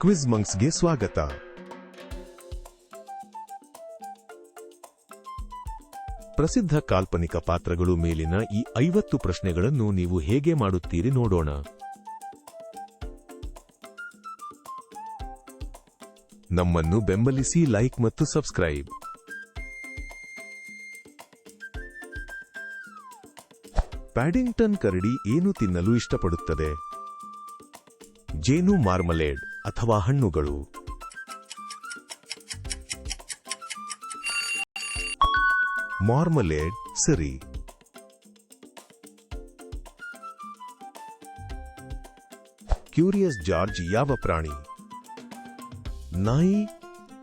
Quiz ಮಂಕ್ಸ್ಗೆ ಸ್ವಾಗತ. ಪ್ರಸಿದ್ಧ ಕಾಲ್ಪನಿಕ ಪಾತ್ರಗಳು ಮೇಲಿನ ಈ ಐವತ್ತು ಪ್ರಶ್ನೆಗಳನ್ನು ನೀವು ಹೇಗೆ ಮಾಡುತ್ತೀರಿ ನೋಡೋಣ. ನಮ್ಮನ್ನು ಬೆಂಬಲಿಸಿ ಲೈಕ್ ಮತ್ತು ಸಬ್ಸ್ಕ್ರೈಬ್. ಪ್ಯಾಡಿಂಗ್ಟನ್ ಕರಡಿ ಏನು ತಿನ್ನಲು ಇಷ್ಟಪಡುತ್ತದೆ? ಜೇನು ಮಾರ್ಮಲೇಡ್. ಅಥವಾ ಹಣ್ಣುಗಳು. ಮಾರ್ಮಲೇಡ್ ಸರಿ. ಕ್ಯೂರಿಯಸ್ ಜಾರ್ಜ್ ಯಾವ ಪ್ರಾಣಿ? ನಾಯಿ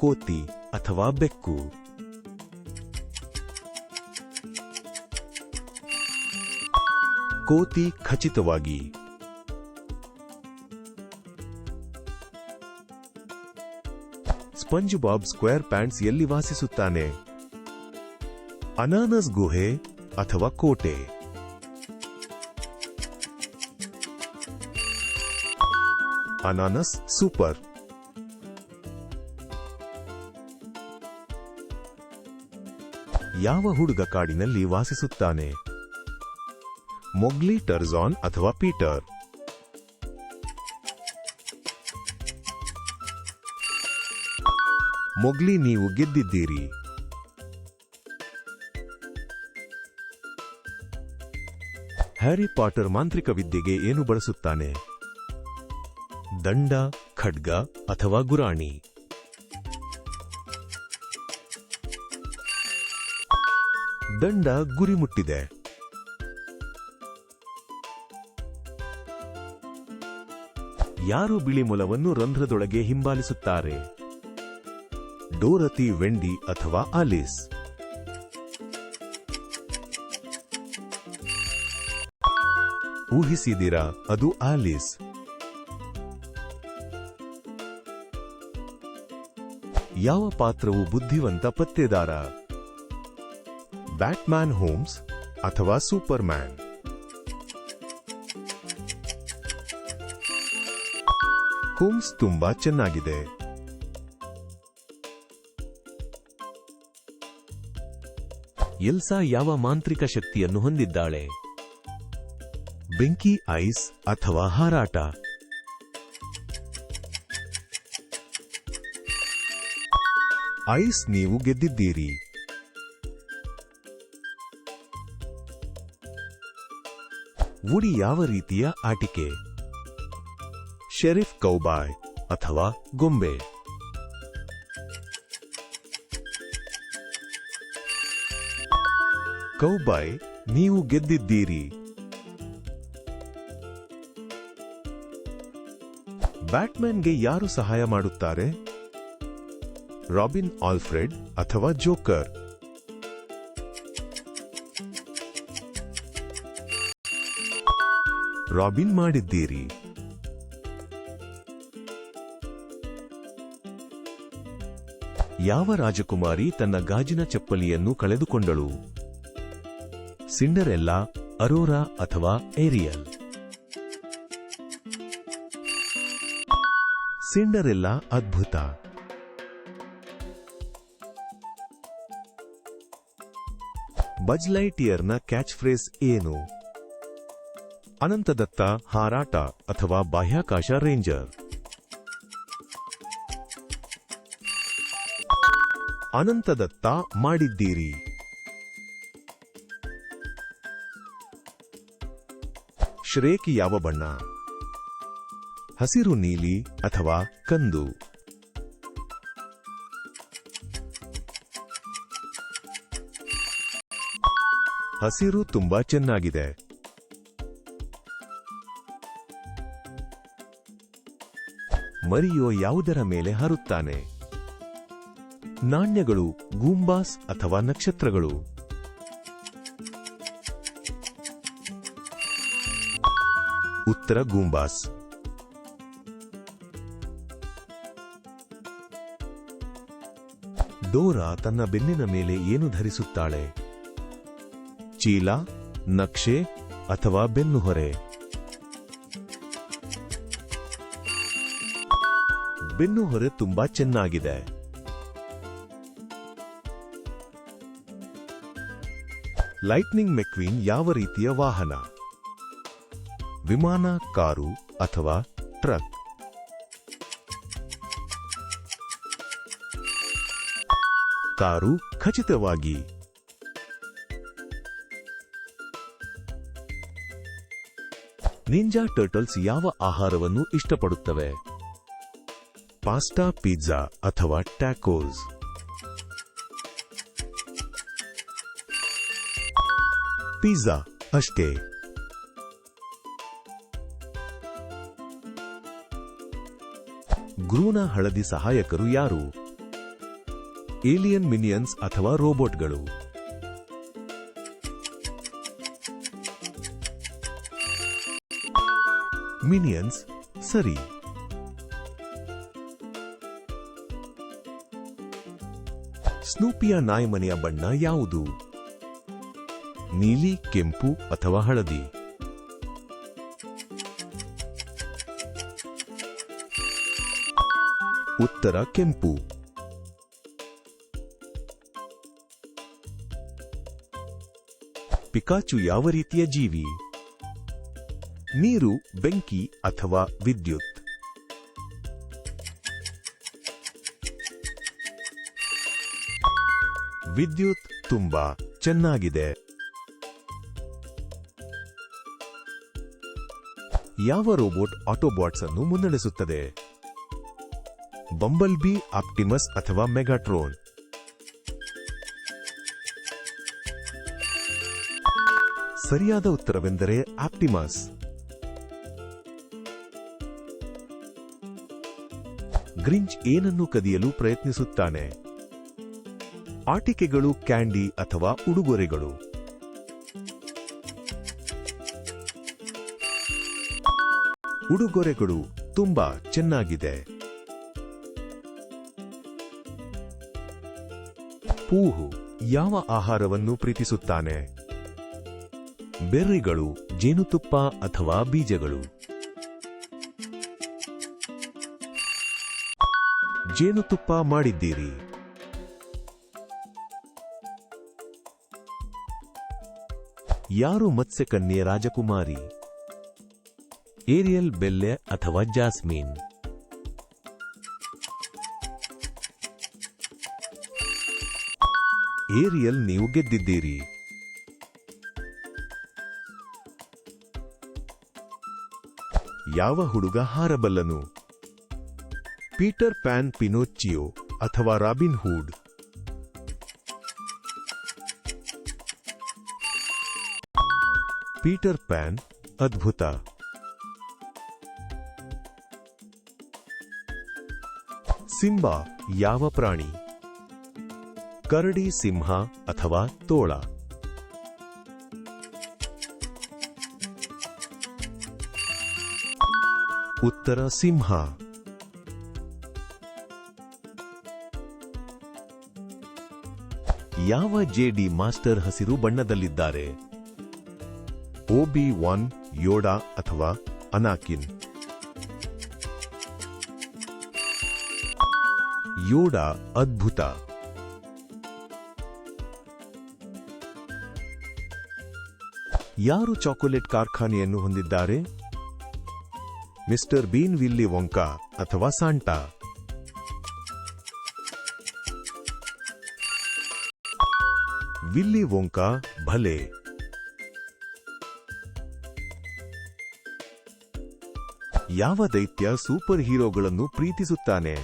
ಕೋತಿ ಅಥವಾ ಬೆಕ್ಕು. ಕೋತಿ ಖಚಿತವಾಗಿ ಸ್ಪಂಜ್ ಬಾಬ್ ಸ್ಕ್ವೇರ್ ಪ್ಯಾಂಟ್ಸ್ ಎಲ್ಲಿ ವಾಸಿಸುತ್ತಾನೆ? ಅನಾನಸ್ ಗುಹೆ ಅಥವಾ ಕೋಟೆ? ಅನಾನಸ್ ಸೂಪರ್. ಯಾವ ಹುಡುಗ ಕಾಡಿನಲ್ಲಿ ವಾಸಿಸುತ್ತಾನೆ? ಮೊಗ್ಲಿ ಟರ್ಜಾನ್ ಅಥವಾ ಪೀಟರ್? ಮೊಗ್ಲಿ ನೀವು ಗೆದ್ದಿದ್ದೀರಿ. ಹ್ಯಾರಿ ಪಾಟರ್ ಮಾಂತ್ರಿಕ ವಿದ್ಯೆಗೆ ಏನು ಬಳಸುತ್ತಾನೆ? ದಂಡ, ಖಡ್ಗ ಅಥವಾ ಗುರಾಣಿ? ದಂಡ ಗುರಿ ಮುಟ್ಟಿದೆ. ಯಾರು ಬಿಳಿ ಮೊಲವನ್ನು ರಂಧ್ರದೊಳಗೆ ಹಿಂಬಾಲಿಸುತ್ತಾರೆ? ಡೋರತಿ ವೆಂಡಿ ಅಥವಾ ಆಲಿಸ್. ಊಹಿಸಿದಿರಾ ಅದು ಆಲಿಸ್. ಯಾವ ಪಾತ್ರವು ಬುದ್ಧಿವಂತ ಪತ್ತೆದಾರ? ಬ್ಯಾಟ್ಮ್ಯಾನ್ ಹೋಮ್ಸ್ ಅಥವಾ ಸೂಪರ್ ಮ್ಯಾನ್ ಹೋಮ್ಸ್ ತುಂಬಾ ಚೆನ್ನಾಗಿದೆ. ಎಲ್ಸಾ ಯಾವ ಮಾಂತ್ರಿಕ ಶಕ್ತಿಯನ್ನು ಹೊಂದಿದ್ದಾಳೆ? ಬೆಂಕಿ, ಐಸ್ ಅಥವಾ ಹಾರಾಟ? ಐಸ್ ನೀವು ಗೆದ್ದಿದ್ದೀರಿ. ಉಡಿ ಯಾವ ರೀತಿಯ ಆಟಿಕೆ? ಶೆರಿಫ್ ಕೌಬಾಯ್ ಅಥವಾ ಗೊಂಬೆ? ಕೌಬಾಯ್, ನೀವು ಗೆದ್ದಿದ್ದೀರಿ. ಬ್ಯಾಟ್ಮನ್ಗೆ ಯಾರು ಸಹಾಯ ಮಾಡುತ್ತಾರೆ? ರಾಬಿನ್ ಆಲ್ಫ್ರೆಡ್ ಅಥವಾ ಜೋಕರ್? ರಾಬಿನ್ ಮಾಡಿದ್ದೀರಿ. ಯಾವ ರಾಜಕುಮಾರಿ ತನ್ನ ಗಾಜಿನ ಚಪ್ಪಲಿಯನ್ನು ಕಳೆದುಕೊಂಡಳು? ಸಿಂಡರೆಲ್ಲಾ, ಅರೋರಾ ಅಥವಾ ಏರಿಯಲ್. ಸಿಂಡರೆಲ್ಲಾ ಅದ್ಭುತ. ಬಜ್ಲೈಟಿಯರ್ನ ಕ್ಯಾಚ್ ಫ್ರೇಸ್ ಏನು? ಅನಂತದತ್ತ ಹಾರಾಟ ಅಥವಾ ಬಾಹ್ಯಾಕಾಶ ರೇಂಜರ್. ಅನಂತದತ್ತ ಮಾಡಿದ್ದೀರಿ. ಶ್ರೇಕ್ ಯಾವ ಬಣ್ಣ? ಹಸಿರು, ನೀಲಿ ಅಥವಾ ಕಂದು? ಹಸಿರು ತುಂಬಾ ಚೆನ್ನಾಗಿದೆ. ಮರಿಯೋ ಯಾವುದರ ಮೇಲೆ ಹರುತ್ತಾನೆ? ನಾಣ್ಯಗಳು, ಗೂಂಬಾಸ್ ಅಥವಾ ನಕ್ಷತ್ರಗಳು? ಉತ್ತರ ಗೂಂಬಾಸ್. ಡೋರಾ ತನ್ನ ಬೆನ್ನಿನ ಮೇಲೆ ಏನು ಧರಿಸುತ್ತಾಳೆ? ಚೀಲ, ನಕ್ಷೆ ಅಥವಾ ಬೆನ್ನುಹೊರೆ? ಬೆನ್ನು ಹೊರೆ ತುಂಬಾ ಚೆನ್ನಾಗಿದೆ. ಲೈಟ್ನಿಂಗ್ ಮೆಕ್ವೀನ್ ಯಾವ ರೀತಿಯ ವಾಹನ? ವಿಮಾನ, ಕಾರು ಅಥವಾ ಟ್ರಕ್. ಕಾರು ಖಚಿತವಾಗಿ ನಿಂಜಾ ಟರ್ಟಲ್ಸ್ ಯಾವ ಆಹಾರವನ್ನು ಇಷ್ಟಪಡುತ್ತವೆ? ಪಾಸ್ಟಾ ಪಿಜ್ಜಾ ಅಥವಾ ಟ್ಯಾಕೋಸ್ ಪಿಜ್ಜಾ ಅಷ್ಟೇ. ಗ್ರೂನ ಹಳದಿ ಸಹಾಯಕರು ಯಾರು? ಏಲಿಯನ್ ಮಿನಿಯನ್ಸ್ ಅಥವಾ ರೋಬೋಟ್ಗಳು? ಮಿನಿಯನ್ಸ್, ಸರಿ. ಸ್ನೂಪಿಯ ನಾಯಿಮನೆಯ ಬಣ್ಣ ಯಾವುದು? ನೀಲಿ, ಕೆಂಪು ಅಥವಾ ಹಳದಿ? ಉತ್ತರ ಕೆಂಪು. ಪಿಕಾಚು ಯಾವ ರೀತಿಯ ಜೀವಿ? ನೀರು, ಬೆಂಕಿ ಅಥವಾ ವಿದ್ಯುತ್? ವಿದ್ಯುತ್ ತುಂಬಾ ಚೆನ್ನಾಗಿದೆ. ಯಾವ ರೋಬೋಟ್ ಆಟೋಬಾಟ್ಸ್ ಅನ್ನು ಮುನ್ನಡೆಸುತ್ತದೆ? ಬಂಬಲ್ ಬಿ ಆಪ್ಟಿಮಸ್ ಅಥವಾ ಮೆಗಾಟ್ರೋನ್ ಸರಿಯಾದ ಉತ್ತರವೆಂದರೆ ಆಪ್ಟಿಮಸ್ ಗ್ರಿಂಚ್ ಏನನ್ನು ಕದಿಯಲು ಪ್ರಯತ್ನಿಸುತ್ತಾನೆ. ಆಟಿಕೆಗಳು ಕ್ಯಾಂಡಿ ಅಥವಾ ಉಡುಗೊರೆಗಳು. ಉಡುಗೊರೆಗಳು ತುಂಬಾ ಚೆನ್ನಾಗಿದೆ. ಪೂಹು ಯಾವ ಆಹಾರವನ್ನು ಪ್ರೀತಿಸುತ್ತಾನೆ? ಬೆರ್ರಿಗಳು, ಜೇನುತುಪ್ಪ ಅಥವಾ ಬೀಜಗಳು? ಜೇನುತುಪ್ಪ ಮಾಡಿದ್ದೀರಿ. ಯಾರು ಮತ್ಸ್ಯಕನ್ಯೆ ರಾಜಕುಮಾರಿ? ಏರಿಯಲ್ ಬೆಲ್ಲೆ ಅಥವಾ ಜಾಸ್ಮಿನ್? ಏರಿಯಲ್ ನೀವು ಗೆದ್ದಿದ್ದೀರಿ. ಯಾವ ಹುಡುಗ ಹಾರಬಲ್ಲನು? ಪೀಟರ್ ಪ್ಯಾನ್ ಪಿನೋಚಿಯೋ ಅಥವಾ ರಾಬಿನ್ ಹೂಡ್? ಪೀಟರ್ ಪ್ಯಾನ್ ಅದ್ಭುತ. ಸಿಂಬಾ ಯಾವ ಪ್ರಾಣಿ? ಕರಡಿ ಸಿಂಹ ಅಥವಾ ತೋಳ. ಉತ್ತರ ಸಿಂಹ. ಯಾವ ಜೆಡಿ ಮಾಸ್ಟರ್ ಹಸಿರು ಬಣ್ಣದಲ್ಲಿದ್ದಾರೆ? ಓಬಿ ಒನ್, ಯೋಡಾ ಅಥವಾ ಅನಾಕಿನ್? ಯೋಡಾ ಅದ್ಭುತ. ಯಾರು ಚಾಕೊಲೇಟ್ ಕಾರ್ಖಾನೆಯನ್ನು ಹೊಂದಿದ್ದಾರೆ? ಮಿಸ್ಟರ್ ಬೀನ್ ವಿಲ್ಲಿ ವೊಂಕಾ ಅಥವಾ ಸಾಂಟಾ? ವಿಲ್ಲಿ ವೊಂಕಾ ಭಲೆ. ಯಾವ ದೈತ್ಯ ಸೂಪರ್ ಹೀರೋಗಳನ್ನು ಪ್ರೀತಿಸುತ್ತಾನೆ?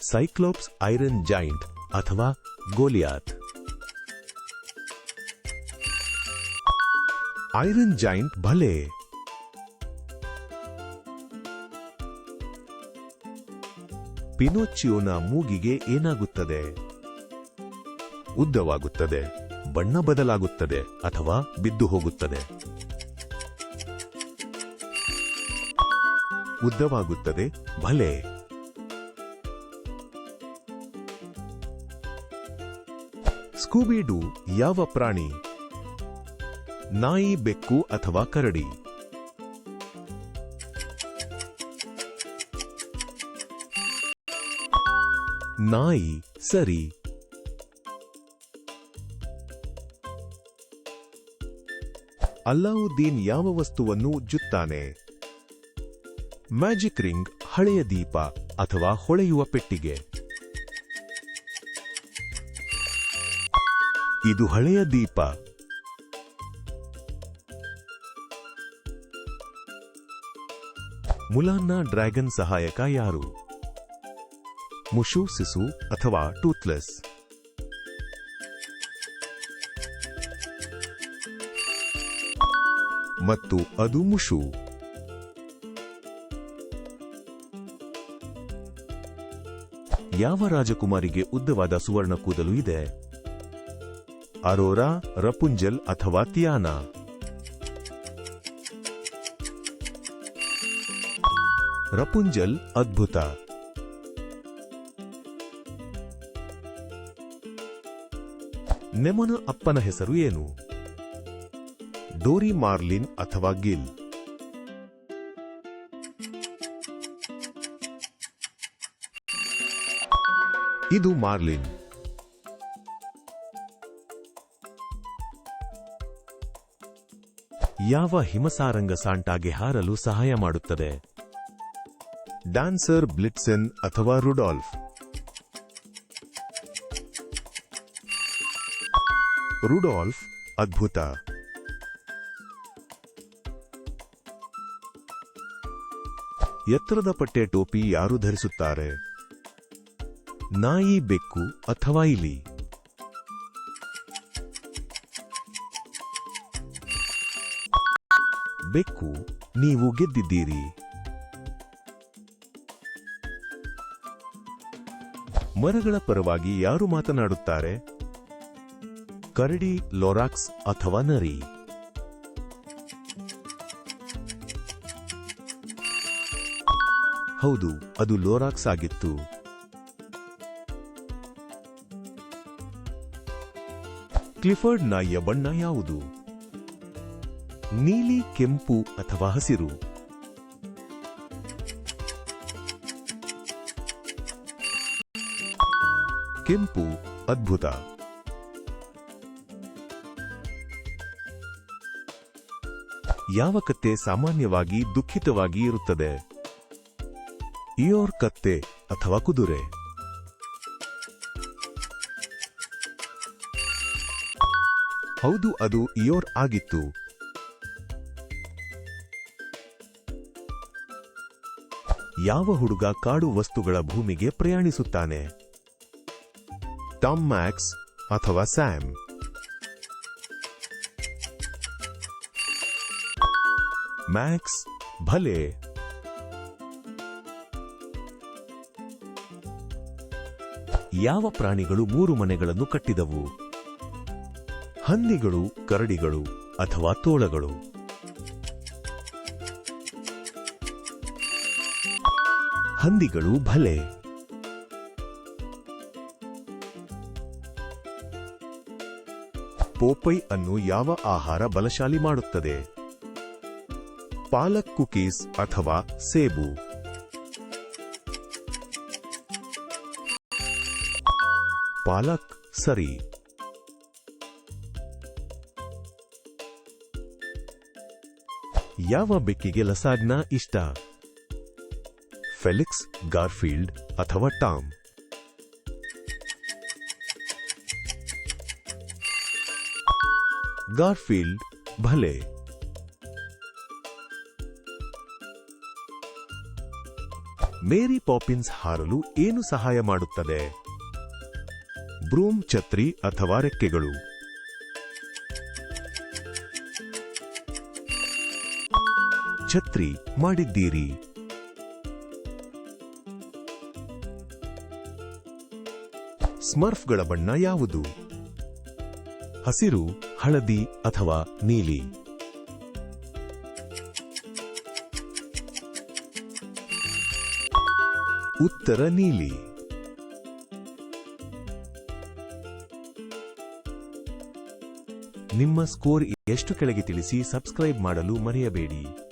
ಸೈಕ್ಲೋಪ್ಸ್ ಐರನ್ ಜೈಂಟ್ ಅಥವಾ ಗೋಲಿಯಾತ್? ಐರನ್ ಜೈಂಟ್ ಭಲೆ. ಪಿನೋಚಿಯೋನ ಮೂಗಿಗೆ ಏನಾಗುತ್ತದೆ? ಉದ್ದವಾಗುತ್ತದೆ, ಬಣ್ಣ ಬದಲಾಗುತ್ತದೆ ಅಥವಾ ಬಿದ್ದು ಹೋಗುತ್ತದೆ. ಉದ್ದವಾಗುತ್ತದೆ, ಭಲೆ. ಸ್ಕೂಬಿಡು ಯಾವ ಪ್ರಾಣಿ? ನಾಯಿ ಬೆಕ್ಕು ಅಥವಾ ಕರಡಿ. ನಾಯಿ ಸರಿ. ಅಲ್ಲಾವುದ್ದೀನ್ ಯಾವ ವಸ್ತುವನ್ನು ಉಜ್ಜುತ್ತಾನೆ ಮ್ಯಾಜಿಕ್ ರಿಂಗ್ ಹಳೆಯ ದೀಪ ಅಥವಾ ಹೊಳೆಯುವ ಪೆಟ್ಟಿಗೆ. ಇದು ಹಳೆಯ ದೀಪ. ಮುಲಾನ್ನ ಡ್ರ್ಯಾಗನ್ ಸಹಾಯಕ ಯಾರು? ಮುಶು, ಸಿಸು ಅಥವಾ ಟೂತ್ಲೆಸ್? ಮತ್ತು ಅದು ಮುಶು. ಯಾವ ರಾಜಕುಮಾರಿಗೆ ಉದ್ದವಾದ ಸುವರ್ಣ ಕೂದಲು ಇದೆ? ಅರೋರಾ, ರಪುಂಜಲ್ ಅಥವಾ ತಿಯಾನಾ? ರಪುಂಜಲ್ ಅದ್ಭುತ. ನೆಮನ ಅಪ್ಪನ ಹೆಸರು ಏನು? ಡೋರಿ ಮಾರ್ಲಿನ್ ಅಥವಾ ಗಿಲ್? ಇದು ಮಾರ್ಲಿನ್. ಯಾವ ಹಿಮಸಾರಂಗ ಸಾಂಟಾಗೆ ಹಾರಲು ಸಹಾಯ ಮಾಡುತ್ತದೆ? ಡ್ಯಾನ್ಸರ್ ಬ್ಲಿಟ್ಸೆನ್ ಅಥವಾ ರುಡಾಲ್ಫ್ ರುಡಾಲ್ಫ್ ಅದ್ಭುತ. ಎತ್ತರದ ಪಟ್ಟೆ ಟೋಪಿ ಯಾರು ಧರಿಸುತ್ತಾರೆ? ನಾಯಿ, ಬೆಕ್ಕು ಅಥವಾ ಇಲಿ? ಬೆಕ್ಕು, ನೀವು ಗೆದ್ದಿದ್ದೀರಿ. ಮರಗಳ ಪರವಾಗಿ ಯಾರು ಮಾತನಾಡುತ್ತಾರೆ? ಕರಡಿ, ಲೊರಾಕ್ಸ್ ಅಥವಾ ನರಿ? ಹೌದು, ಅದು ಲೋರಾಕ್ಸ್ ಆಗಿತ್ತು. ಕ್ಲಿಫರ್ಡ್ ನಾಯಿಯ ಬಣ್ಣ ಯಾವುದು? ನೀಲಿ, ಕೆಂಪು ಅಥವಾ ಹಸಿರು? ಕೆಂಪು ಅದ್ಭುತ. ಯಾವ ಕತ್ತೆ ಸಾಮಾನ್ಯವಾಗಿ ದುಃಖಿತವಾಗಿ ಇರುತ್ತದೆ? ಇಯೋರ್ ಕತ್ತೆ ಅಥವಾ ಕುದುರೆ? ಹೌದು, ಅದು ಇಯೋರ್ ಆಗಿತ್ತು. ಯಾವ ಹುಡುಗ ಕಾಡು ವಸ್ತುಗಳ ಭೂಮಿಗೆ ಪ್ರಯಾಣಿಸುತ್ತಾನೆ? ಟಾಮ್ ಮ್ಯಾಕ್ಸ್ ಅಥವಾ ಸ್ಯಾಮ್ ಮ್ಯಾಕ್ಸ್ ಭಲೆ. ಯಾವ ಪ್ರಾಣಿಗಳು ಮೂರು ಮನೆಗಳನ್ನು ಕಟ್ಟಿದವು? ಹಂದಿಗಳು, ಕರಡಿಗಳು ಅಥವಾ ತೋಳಗಳು? ಹಂದಿಗಳು ಭಲೆ. ಪೋಪೈ ಅನ್ನು ಯಾವ ಆಹಾರ ಬಲಶಾಲಿ ಮಾಡುತ್ತದೆ? ಪಾಲಕ್ ಕುಕೀಸ್ ಅಥವಾ ಸೇಬು. ಪಾಲಕ್ ಸರಿ. ಯಾವ ಬೆಕ್ಕಿಗೆ ಲಸಾಗ್ನ ಇಷ್ಟ? ಫೆಲಿಕ್ಸ್, ಗಾರ್ಫೀಲ್ಡ್ ಅಥವಾ ಟಾಮ್. ಗಾರ್ಫೀಲ್ಡ್ ಭಲೆ. ಮೇರಿ ಪಾಪಿನ್ಸ್ ಹಾರಲು ಏನು ಸಹಾಯ ಮಾಡುತ್ತದೆ? ಬ್ರೂಮ್ ಛತ್ರಿ ಅಥವಾ ರೆಕ್ಕೆಗಳು? ಛತ್ರಿ ಮಾಡಿದ್ದೀರಿ. ಸ್ಮರ್ಫ್ಗಳ ಬಣ್ಣ ಯಾವುದು? ಹಸಿರು ಹಳದಿ ಅಥವಾ ನೀಲಿ. ಉತ್ತರ ನೀಲಿ. ನಿಮ್ಮ ಸ್ಕೋರ್ ಎಷ್ಟು ಕೆಳಗೆ ತಿಳಿಸಿ ಸಬ್ಸ್ಕ್ರೈಬ್ ಮಾಡಲು ಮರೆಯಬೇಡಿ.